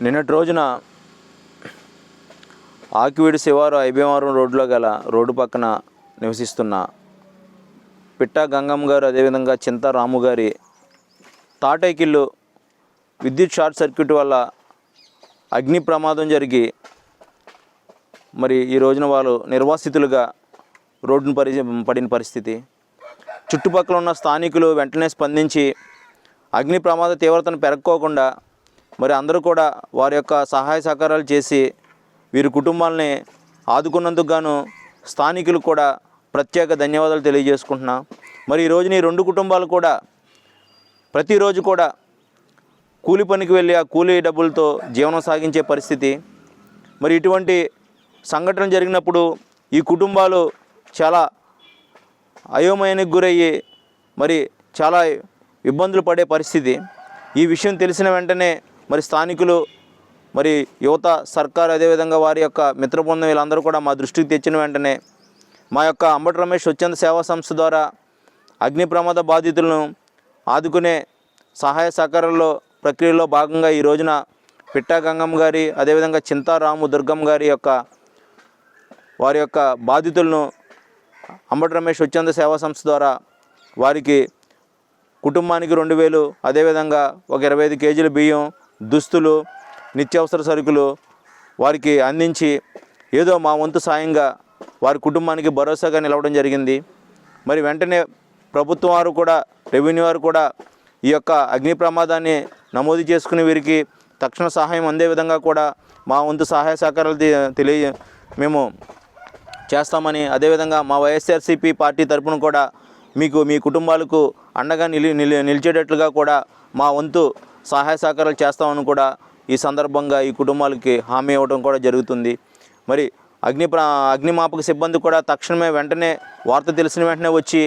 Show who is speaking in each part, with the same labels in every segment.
Speaker 1: నిన్నటి రోజున ఆకివీడి శివారు ఐబీవరం రోడ్లో గల రోడ్డు పక్కన నివసిస్తున్న పిట్టా గంగమ్మ గారు అదేవిధంగా చింత రాము గారి తాటైకిల్లు విద్యుత్ షార్ట్ సర్క్యూట్ వల్ల అగ్ని ప్రమాదం జరిగి మరి ఈ రోజున వాళ్ళు నిర్వాసితులుగా రోడ్డును పరి పడిన పరిస్థితి. చుట్టుపక్కల ఉన్న స్థానికులు వెంటనే స్పందించి అగ్ని ప్రమాద తీవ్రతను పెరక్కోకుండా మరి అందరూ కూడా వారి యొక్క సహాయ సహకారాలు చేసి వీరి కుటుంబాలని ఆదుకున్నందుకు గాను స్థానికులు కూడా ప్రత్యేక ధన్యవాదాలు తెలియజేసుకుంటున్నాం. మరి ఈ రోజున ఈ రెండు కుటుంబాలు కూడా ప్రతిరోజు కూడా కూలి పనికి వెళ్ళి ఆ కూలీ డబ్బులతో జీవనం సాగించే పరిస్థితి. మరి ఇటువంటి సంఘటన జరిగినప్పుడు ఈ కుటుంబాలు చాలా అయోమయానికి గురయ్యి మరి చాలా ఇబ్బందులు పడే పరిస్థితి. ఈ విషయం తెలిసిన వెంటనే మరి స్థానికులు మరి యువత సర్కార్ అదేవిధంగా వారి యొక్క మిత్ర బృందం వీళ్ళందరూ కూడా మా దృష్టికి తెచ్చిన వెంటనే మా యొక్క అంబటి రమేష్ స్వచ్ఛంద సేవా సంస్థ ద్వారా అగ్ని ప్రమాద బాధితులను ఆదుకునే సహాయ సహకారాల్లో ప్రక్రియలో భాగంగా ఈ రోజున పిట్టా గంగమ్మ గారి అదేవిధంగా చింతారాము దుర్గమ్మ గారి యొక్క వారి యొక్క బాధితులను అంబటి రమేష్ స్వచ్ఛంద సేవా సంస్థ ద్వారా వారికి కుటుంబానికి రెండు వేలు అదేవిధంగా ఒక ఇరవై ఐదు కేజీల బియ్యం దుస్తులు నిత్యావసర సరుకులు వారికి అందించి ఏదో మా వంతు సాయంగా వారి కుటుంబానికి భరోసాగా నిలవడం జరిగింది. మరి వెంటనే ప్రభుత్వం వారు కూడా రెవెన్యూ వారు కూడా ఈ యొక్క అగ్ని ప్రమాదాన్ని నమోదు చేసుకుని వీరికి తక్షణ సహాయం అందే విధంగా కూడా మా వంతు సహాయ సహకారాలు తెలియ మేము చేస్తామని అదేవిధంగా మా వైఎస్ఆర్సీపీ పార్టీ తరపున కూడా మీకు మీ కుటుంబాలకు అండగా నిలి నిలి నిలిచేటట్లుగా కూడా మా వంతు సహాయ సహకారాలు చేస్తామని కూడా ఈ సందర్భంగా ఈ కుటుంబాలకి హామీ ఇవ్వడం కూడా జరుగుతుంది. మరి అగ్ని అగ్నిమాపక సిబ్బంది కూడా తక్షణమే వెంటనే వార్త తెలిసిన వెంటనే వచ్చి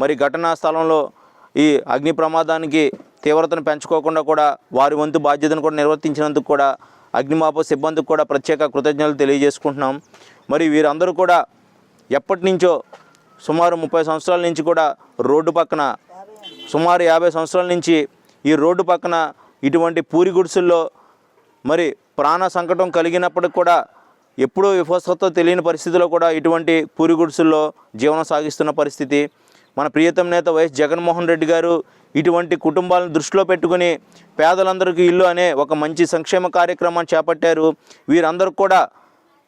Speaker 1: మరి ఘటనా స్థలంలో ఈ అగ్ని ప్రమాదానికి తీవ్రతను పెంచుకోకుండా కూడా వారి వంతు బాధ్యతను కూడా నిర్వర్తించినందుకు కూడా అగ్నిమాపక సిబ్బందికి కూడా ప్రత్యేక కృతజ్ఞతలు తెలియజేసుకుంటున్నాం. మరి వీరందరూ కూడా ఎప్పటి నుంచో సుమారు ముప్పై సంవత్సరాల నుంచి కూడా రోడ్డు పక్కన సుమారు యాభై సంవత్సరాల నుంచి ఈ రోడ్డు పక్కన ఇటువంటి పూరి గుడిసెల్లో మరి ప్రాణ సంకటం కలిగినప్పటికి కూడా ఎప్పుడూ విఫస్వత తెలియని పరిస్థితిలో కూడా ఇటువంటి పూరి గుడిసెల్లో జీవనం సాగిస్తున్న పరిస్థితి. మన ప్రియతమ నేత వైఎస్ జగన్మోహన్ రెడ్డి గారు ఇటువంటి కుటుంబాలను దృష్టిలో పెట్టుకుని పేదలందరికీ ఇల్లు అనే ఒక మంచి సంక్షేమ కార్యక్రమాన్ని చేపట్టారు. వీరందరూ కూడా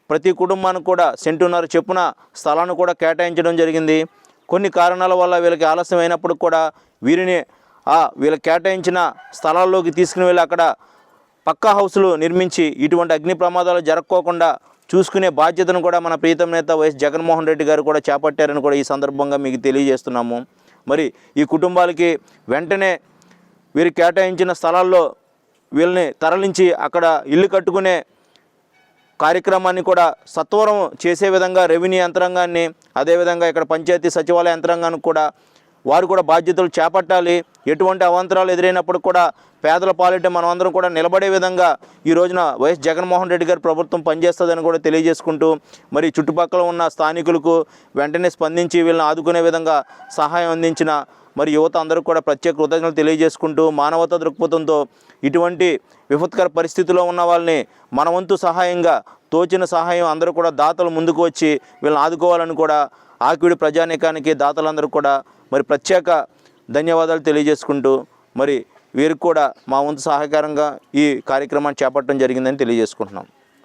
Speaker 1: ప్రతి కుటుంబానికి కూడా సెంటున్నర చెప్పున స్థలాన్ని కూడా కేటాయించడం జరిగింది. కొన్ని కారణాల వల్ల వీళ్ళకి ఆలస్యం అయినప్పుడు కూడా వీరిని వీళ్ళకి కేటాయించిన స్థలాల్లోకి తీసుకుని వెళ్ళి అక్కడ పక్కా హౌస్లు నిర్మించి ఇటువంటి అగ్ని ప్రమాదాలు జరగకోకుండా చూసుకునే బాధ్యతను కూడా మన ప్రీతం నేత వైఎస్ జగన్మోహన్ రెడ్డి గారు కూడా చేపట్టారని కూడా ఈ సందర్భంగా మీకు తెలియజేస్తున్నాము. మరి ఈ కుటుంబాలకి వెంటనే వీరు కేటాయించిన స్థలాల్లో వీళ్ళని తరలించి అక్కడ ఇల్లు కట్టుకునే కార్యక్రమాన్ని కూడా సత్వరం చేసే విధంగా రెవెన్యూ యంత్రాంగాన్ని అదేవిధంగా ఇక్కడ పంచాయతీ సచివాలయ యంత్రాంగానికి కూడా వారు కూడా బాధ్యతలు చేపట్టాలి. ఎటువంటి అవాంతరాలు ఎదురైనప్పుడు కూడా పేదల పాలిట అందరం కూడా నిలబడే విధంగా ఈ రోజున వైఎస్ జగన్మోహన్ రెడ్డి గారి ప్రభుత్వం పనిచేస్తుందని కూడా తెలియజేసుకుంటూ మరి చుట్టుపక్కల ఉన్న స్థానికులకు వెంటనే స్పందించి వీళ్ళని ఆదుకునే విధంగా సహాయం అందించిన మరి యువత అందరూ కూడా ప్రత్యేక కృతజ్ఞతలు తెలియజేసుకుంటూ మానవతా దృక్పథంతో ఇటువంటి విపత్కర పరిస్థితిలో ఉన్న వాళ్ళని మన వంతు సహాయంగా తోచిన సహాయం అందరూ కూడా దాతలు ముందుకు వచ్చి వీళ్ళని ఆదుకోవాలని కూడా ఆకివిడి ప్రజానీకానికి దాతలందరూ కూడా మరి ప్రత్యేక ధన్యవాదాలు తెలియజేసుకుంటూ మరి వీరికి కూడా మా వంతు సహకారంగా ఈ కార్యక్రమాన్ని చేపట్టడం జరిగిందని తెలియజేసుకుంటున్నాం.